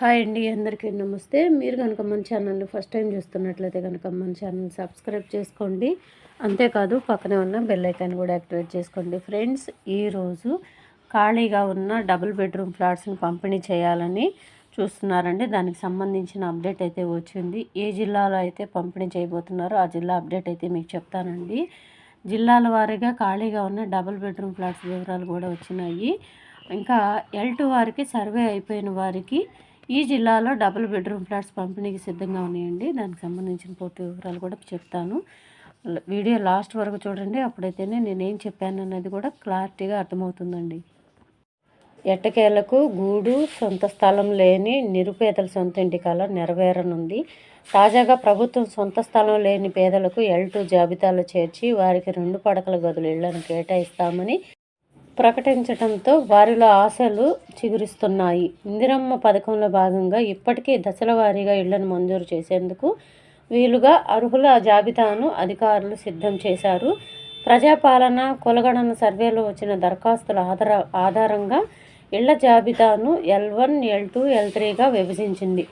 Hi అండి అందరికీ నమస్తే. మీరు కనుక మన ఛానల్ని ఫస్ట్ టైం చూస్తున్నట్లయితే కనుక మన ఛానల్ సబ్స్క్రైబ్ చేసుకోండి. అంతేకాదు పక్కనే ఉన్న బెల్ ఐకాన్ కూడా యాక్టివేట్ చేసుకోండి. ఫ్రెండ్స్ ఈరోజు ఖాళీగా ఉన్న డబుల్ బెడ్రూమ్ ఫ్లాట్స్ని పంపిణీ చేయాలని చూస్తున్నారండి. దానికి సంబంధించిన అప్డేట్ అయితే వచ్చింది. ఏ జిల్లాలో అయితే పంపిణీ చేయబోతున్నారో ఆ జిల్లా అప్డేట్ అయితే మీకు చెప్తానండి. జిల్లాల వారీగా ఖాళీగా ఉన్న డబుల్ బెడ్రూమ్ ఫ్లాట్స్ వివరాలు కూడా వచ్చినాయి. ఇంకా ఎల్ వారికి సర్వే అయిపోయిన వారికి ఈ జిల్లాలో డబుల్ బెడ్రూమ్ ఫ్లాట్స్ పంపిణీకి సిద్ధంగా ఉన్నాయండి. దానికి సంబంధించిన పూర్తి వివరాలు కూడా చెప్తాను. వీడియో లాస్ట్ వరకు చూడండి. అప్పుడైతేనే నేనేం చెప్పాను అన్నది కూడా క్లారిటీగా అర్థమవుతుందండి. ఎట్టకేలకు గూడు సొంత స్థలం లేని నిరుపేదల సొంత ఇంటి కళ నెరవేరనుంది. తాజాగా ప్రభుత్వం సొంత స్థలం లేని పేదలకు ఎల్ టూ జాబితాలో చేర్చి వారికి రెండు పడకల గదులు ఇళ్ళను కేటాయిస్తామని ప్రకటించడంతో వారిలో ఆశలు చిగురిస్తున్నాయి. ఇందిరమ్మ పథకంలో భాగంగా ఇప్పటికీ దశల వారీగా ఇళ్ళను మంజూరు చేసేందుకు వీలుగా అర్హుల జాబితాను అధికారులు సిద్ధం చేశారు. ప్రజాపాలన కులగణన సర్వేలో వచ్చిన దరఖాస్తుల ఆధార ఆధారంగా ఇళ్ళ జాబితాను L one L two L త్రీగా విభజించింది.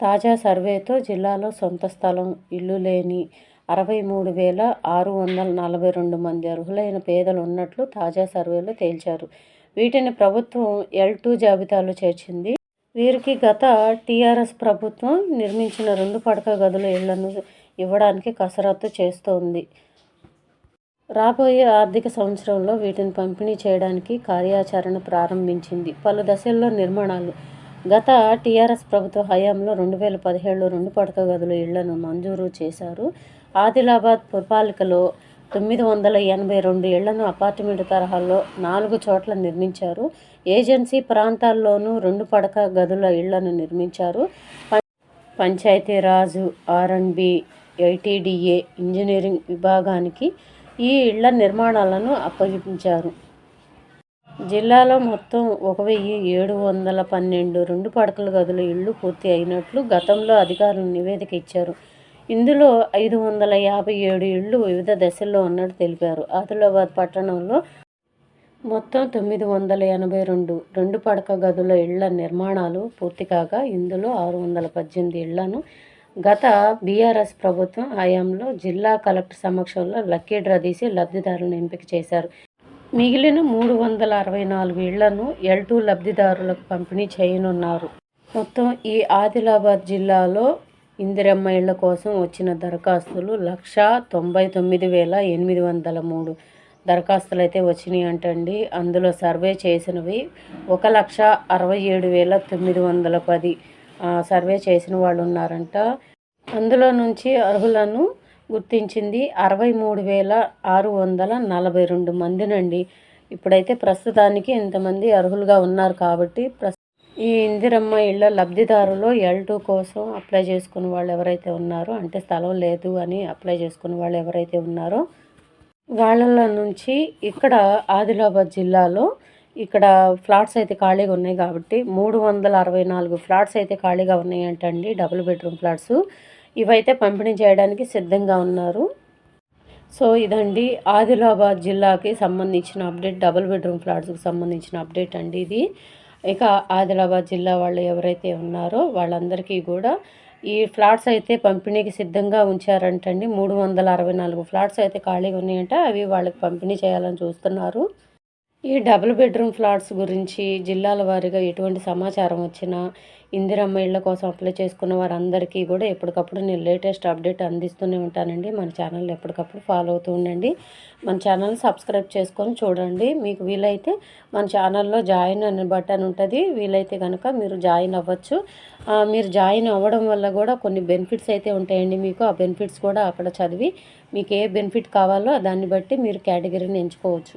తాజా సర్వేతో జిల్లాలో సొంత స్థలం ఇల్లు లేని అరవై మూడు వేల ఆరు వందల నలభై రెండు మంది అర్హులైన పేదలు ఉన్నట్లు తాజా సర్వేలో తేల్చారు. వీటిని ప్రభుత్వం ఎల్ టూ జాబితాలో చేర్చింది. వీరికి గత టీఆర్ఎస్ ప్రభుత్వం నిర్మించిన రెండు పడక గదుల ఇళ్ళను ఇవ్వడానికి కసరత్తు చేస్తోంది. రాబోయే ఆర్థిక సంవత్సరంలో వీటిని పంపిణీ చేయడానికి కార్యాచరణ ప్రారంభించింది. పలు దశల్లో నిర్మాణాలు. గత టీఆర్ఎస్ ప్రభుత్వ హయాంలో రెండు వేల పదిహేడులో రెండు పడక గదుల ఇళ్ళను మంజూరు చేశారు. ఆదిలాబాద్ పురపాలికలో తొమ్మిది వందల ఎనభై రెండు ఇళ్ళను అపార్ట్మెంట్ తరహాలో నాలుగు చోట్ల నిర్మించారు. ఏజెన్సీ ప్రాంతాల్లోనూ రెండు పడక గదుల ఇళ్ళను నిర్మించారు. పంచాయతీరాజు ఆర్ఎండ్బి ఐటీడీఏ ఇంజనీరింగ్ విభాగానికి ఈ ఇళ్ళ నిర్మాణాలను అప్పగించారు. జిల్లాలో మొత్తం ఒక వెయ్యి ఏడు వందల పన్నెండు రెండు పడకల గదుల ఇళ్ళు పూర్తి అయినట్లు గతంలో అధికారులు నివేదిక ఇచ్చారు. ఇందులో ఐదు వందల యాభై ఏడు ఇళ్ళు వివిధ దశల్లో ఉన్నట్టు తెలిపారు. ఆదిలాబాద్ పట్టణంలో మొత్తం తొమ్మిది వందల ఎనభై రెండు రెండు పడక గదుల ఇళ్ళ నిర్మాణాలు పూర్తి కాగా ఇందులో ఆరు వందల పద్దెనిమిది ఇళ్ళను గత బీఆర్ఎస్ ప్రభుత్వం హయాంలో జిల్లా కలెక్టర్ సమక్షంలో లక్కీ డ్రా తీసి లబ్ధిదారులను ఎంపిక చేశారు. మిగిలిన మూడు వందల అరవై నాలుగు ఇళ్ళను ఎల్ టూ లబ్ధిదారులకు పంపిణీ చేయనున్నారు. మొత్తం ఈ ఆదిలాబాద్ జిల్లాలో ఇందిరమ్మ ఇళ్ళ కోసం వచ్చిన దరఖాస్తులు లక్ష తొంభై తొమ్మిది వేల ఎనిమిది వందల మూడు. దరఖాస్తులు అయితే వచ్చినాయి అంటండి. అందులో సర్వే చేసినవి ఒక లక్ష అరవై ఏడు వేల తొమ్మిది వందల పది. సర్వే చేసిన వాళ్ళు ఉన్నారంట. అందులో నుంచి అర్హులను గుర్తించింది అరవై మూడు వేల ఆరు వందల నలభై రెండు మందినండి. ఇప్పుడైతే ప్రస్తుతానికి ఇంతమంది అర్హులుగా ఉన్నారు కాబట్టి ఈ ఇందిరమ్మ ఇళ్ళ లబ్ధిదారులు ఎల్ టూ కోసం అప్లై చేసుకున్న వాళ్ళు ఎవరైతే ఉన్నారో అంటే స్థలం లేదు అని అప్లై చేసుకున్న వాళ్ళు ఎవరైతే ఉన్నారో వాళ్ళ నుంచి ఇక్కడ ఆదిలాబాద్ జిల్లాలో ఇక్కడ ఫ్లాట్స్ అయితే ఖాళీగా ఉన్నాయి కాబట్టి మూడు వందల అరవై నాలుగు ఫ్లాట్స్ అయితే ఖాళీగా ఉన్నాయంటండి డబుల్ బెడ్రూమ్ ఫ్లాట్స్ ఇవైతే పంపిణీ చేయడానికి సిద్ధంగా ఉన్నారు. సో ఇదండి ఆదిలాబాద్ జిల్లాకి సంబంధించిన అప్డేట్ డబుల్ బెడ్రూమ్ ఫ్లాట్స్కి సంబంధించిన అప్డేట్ అండి ఇది. ఇక ఆదిలాబాద్ జిల్లా వాళ్ళు ఎవరైతే ఉన్నారో వాళ్ళందరికీ కూడా ఈ ఫ్లాట్స్ అయితే పంపిణీకి సిద్ధంగా ఉంచారంటండి. మూడు వందల అరవై నాలుగు ఫ్లాట్స్ అయితే ఖాళీగా ఉన్నాయంట. అవి వాళ్ళకి పంపిణీ చేయాలని చూస్తున్నారు. ఈ డబుల్ బెడ్రూమ్ ఫ్లాట్స్ గురించి జిల్లాల వారీగా ఎటువంటి సమాచారం వచ్చినా ఇందిరమ్మ ఇళ్ళ కోసం అప్లై చేసుకున్న వారందరికీ కూడా ఎప్పటికప్పుడు నేను లేటెస్ట్ అప్డేట్ అందిస్తూనే ఉంటానండి. మన ఛానల్ ఎప్పటికప్పుడు ఫాలో అవుతూ ఉండండి. మన ఛానల్ సబ్స్క్రైబ్ చేసుకొని చూడండి. మీకు వీలైతే మన ఛానల్లో జాయిన్ అనే బటన్ ఉంటుంది. వీలైతే కనుక మీరు జాయిన్ అవ్వచ్చు. మీరు జాయిన్ అవ్వడం వల్ల కూడా కొన్ని బెనిఫిట్స్ అయితే ఉంటాయండి మీకు. ఆ బెనిఫిట్స్ కూడా అక్కడ చదివి మీకు ఏ బెనిఫిట్ కావాలో దాన్ని బట్టి మీరు కేటగిరీని ఎంచుకోవచ్చు.